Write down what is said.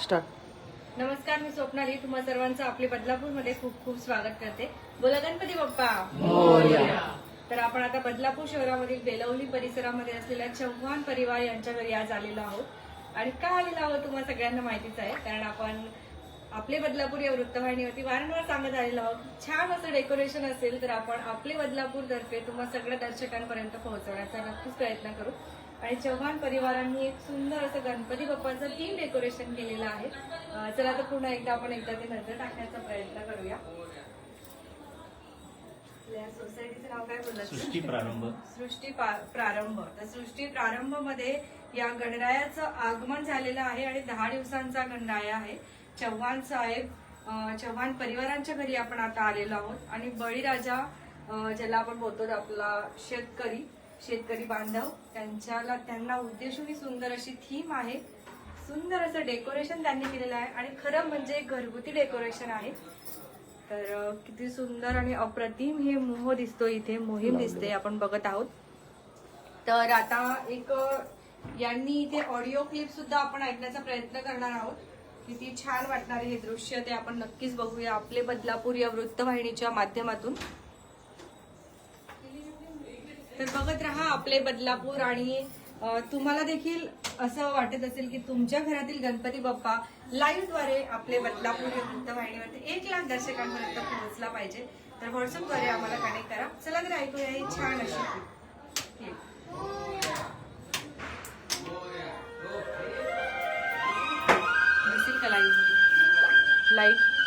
Start नमस्कार मी स्वप्नाली तुम्हा सर्वांचं आपले बदलापूरमध्ये खूप खूप स्वागत करते. बोला गणपती बाप्पा. तर आपण आता बदलापूर शहरामधील बेलवली परिसरामध्ये असलेल्या चव्हाण परिवार यांच्या घरी आज आलेलो आहोत. आणि का आलेलो आहोत तुम्हाला सगळ्यांना माहितीच आहे. कारण आपण आपले बदलापूर या वृत्तवाहिनीवरती वारंवार सांगत आलेलो आहोत. छान असं डेकोरेशन असेल तर आपण आपले बदलापूर तर्फे तुम्हा सगळ्या दर्शकांपर्यंत पोहोचवण्याचा नक्कीच प्रयत्न करू. आणि चव्हाण परिवारांनी एक सुंदर असं गणपती बाप्पाचं थीम डेकोरेशन केलेलं आहे. चला तर पुन्हा एकदा आपण एकदा ते नजर टाकण्याचा प्रयत्न करूया. सोसायटीचं नाव काय बोलत सृष्टी प्रारंभ. सृष्टी पा- प्रारंभ. तर सृष्टी प्रारंभमध्ये या गणरायाचं आगमन झालेलं आहे आणि दहा दिवसांचा गणराया आहे. चव्हाण साहेब चव्हाण परिवारांच्या घरी आपण आता आलेलो आहोत. आणि बळीराजा ज्याला आपण बोलतो आपला शेतकरी शेतकरी बांधव त्यांच्याला त्यांना उद्देशून ही सुंदर अशी थीम आहे. सुंदर असं डेकोरेशन त्यांनी केलेलं आहे आणि खरं म्हणजे घरगुती डेकोरेशन आहे. तर किती सुंदर आणि अप्रतिम हे मोह दिसतो इथे मोहीम दिसते आपण बघत आहोत. तर आता एक यांनी इथे ऑडिओ क्लिप सुद्धा आपण ऐकण्याचा प्रयत्न करणार आहोत. किती छान वाटणारे हे दृश्य ते आपण नक्कीच बघूया. आपले बदलापूर या वृत्तवाहिनीच्या माध्यमातून. तर बघत राहा आपले बदलापूर आणि तुम्हाला देखील असं वाटत असेल की तुमच्या घरातील गणपती बाप्पा लाईव्हद्वारे आपले बदलापूर या वृत्तवाहिनीवरती एक लाख दर्शकांपर्यंत पोहोचला पाहिजे. तर व्हॉट्सअपद्वारे आम्हाला कनेक्ट करा. चला तर ऐकूया ही छान अशी लाईव्ह लाइट